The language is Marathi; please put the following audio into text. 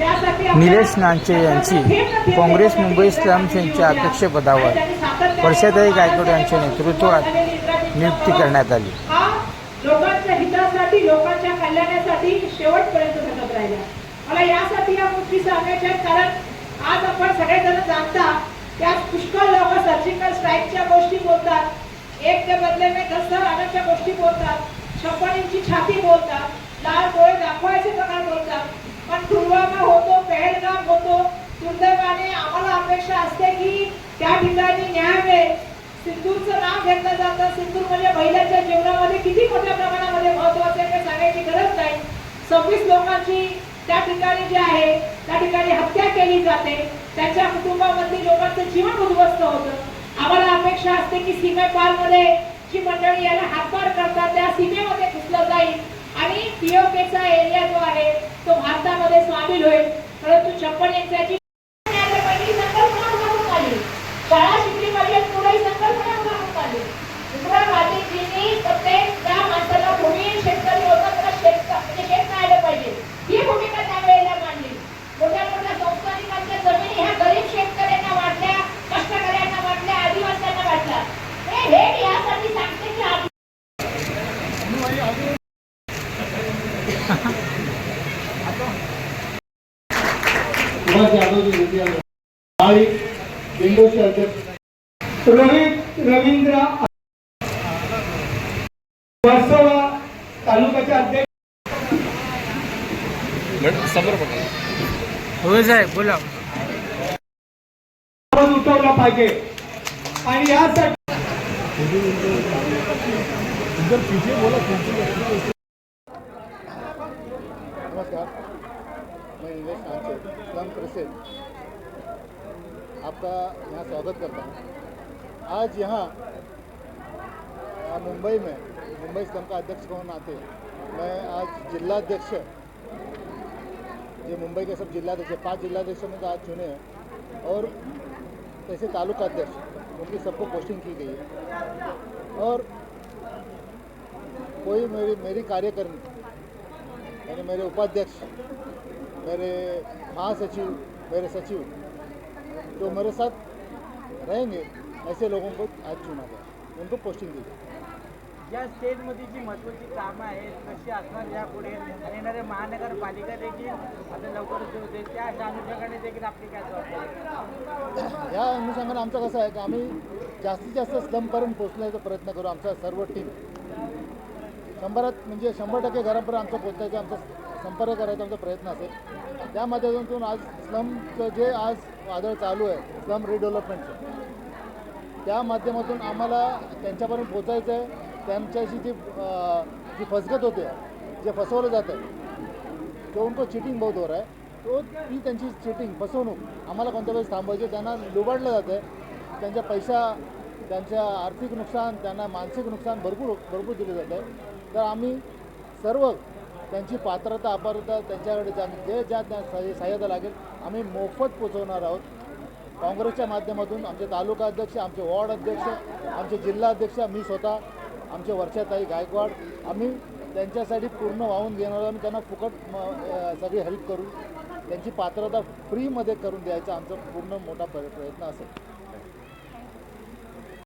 निलेश नांचे यांची काँग्रेस मुंबई स्लम्स यांच्या अध्यक्षपदावर वर्षाताई गायकवाड यांच्या नेतृत्वात नियुक्ती करण्यात आली. लोकांच्या हितासाठी लोकांच्या कल्याणासाठी शेवटपर्यंत झटत राहिला. मला यासाठी या गोष्टी सांगायच्या कारण आज आपण सगळेजण जाणता त्यात पुष्कळ लोक सर्जिकल स्ट्राईकच्या गोष्टी बोलतात एक के बदले में दस गोष्टी बोलतात छप्पन इंची छाती बोलतात लाल डोळे दाखवायचे प्रकार बोलतात पण पुलवामा होतो पहलगाम होतो दुर्दैवाने आम्हाला अपेक्षा असते की त्या ठिकाणी न्याय मिळेल सिंदूरचं नाव घेतलं जातं. सिंदूर म्हणजे महिलांच्या जीवनामध्ये किती मोठ्या प्रमाणामध्ये महत्वाचं आहे ते सांगायची गरज नाही. सव्वीस लोकांची त्या ठिकाणी जे आहे त्या ठिकाणी हत्या केली जाते. त्याच्या कुटुंबामधली लोकांचं जीवन उद्ध्वस्त होतं. आम्हाला अपेक्षा असते की सीमेपारमध्ये जी मंडळी याला हातभार करतात त्या सीमेमध्ये घुसलं जाईल. आणि पीओकेचा एरिया जो आहे तो भारतामध्ये सामील होईल. परंतु छप्पन इंचाची शाळा सुभाष बिंदोचे अध्यक्ष रोहित रवींद्र वर्सोवा तालुक्याचे अध्यक्ष. होय साहेब बोला. उठवला पाहिजे. आणि यासाठी नमस्कार निलेश सांचे स्लम प्रेसिड आपका यहाँ स्वागत करता हूँ। आज यहाँ मुंबई में, मुंबई स्लम का अध्यक्ष के नाते मैं आज जिलाध्यक्ष ये मुंबई के सब जिलाध्यक्ष पाँच जिलाध्यक्षों में तो आज चुने हैं। और ऐसे तालुका अध्यक्ष, उनकी सबको पोस्टिंग की गई है। और कोई मेरी मेरी कार्यकर्मी, यानी मेरे उपाध्यक्ष मेरे महासचिव मेरे सचिव जो मेरे साथ रहेंगे ऐसे लोगों को आज चुना गया। उनको पोस्टिंग दी गई। या स्टेटमध्ये जी महत्त्वाची कामं आहेत कशी असणार यापुढे आणि येणाऱ्या महानगरपालिका देखील आता लवकरच होते त्या अनुषंगाने देखील आपली काय जबाबदारी? या अनुषंगाने आमचं कसं आहे की आम्ही जास्तीत जास्त स्लमपर्यंत पोहोचण्याचा प्रयत्न करू आमचा सर्व टीम शंभरात म्हणजे शंभर टक्के घरापर्यंत आमचं पोहोचायचं आमचा संपर्क करायचा आमचा प्रयत्न असेल. त्या माध्यमातून आज स्लमचं जे आज वादळ चालू आहे स्लम रिडेव्हलपमेंटचं त्या माध्यमातून आम्हाला त्यांच्यापर्यंत पोचायचं आहे. त्यांच्याशी जी जी फसगत होते जे फसवलं जातं आहे तो उनको चिटिंग बहुत हो रहा है. तो ती त्यांची चिटिंग फसवणूक आम्हाला कोणत्या वेळेस थांबवायची त्यांना लुबाडलं जातं आहे त्यांच्या पैसा त्यांच्या आर्थिक नुकसान त्यांना मानसिक नुकसान भरपूर भरपूर दिलं जातं आहे तर आम्ही सर्व त्यांची पात्रता अपात्रता त्यांच्याकडे जा जे ज्या त्या सहाय्यता लागेल आम्ही मोफत पोचवणार आहोत. काँग्रेसच्या माध्यमातून आमचे तालुका अध्यक्ष आमचे वॉर्ड अध्यक्ष आमचे जिल्हा अध्यक्ष मी स्वतः आमचे वर्षाताई गायकवाड आम्ही त्यांच्यासाठी पूर्ण वाहून घेणार आहोत. आणि त्यांना फुकट म सगळी हेल्प करू. त्यांची पात्रता फ्रीमध्ये करून द्यायचा आमचा पूर्ण मोठा प्र- प्रयत्न असेल.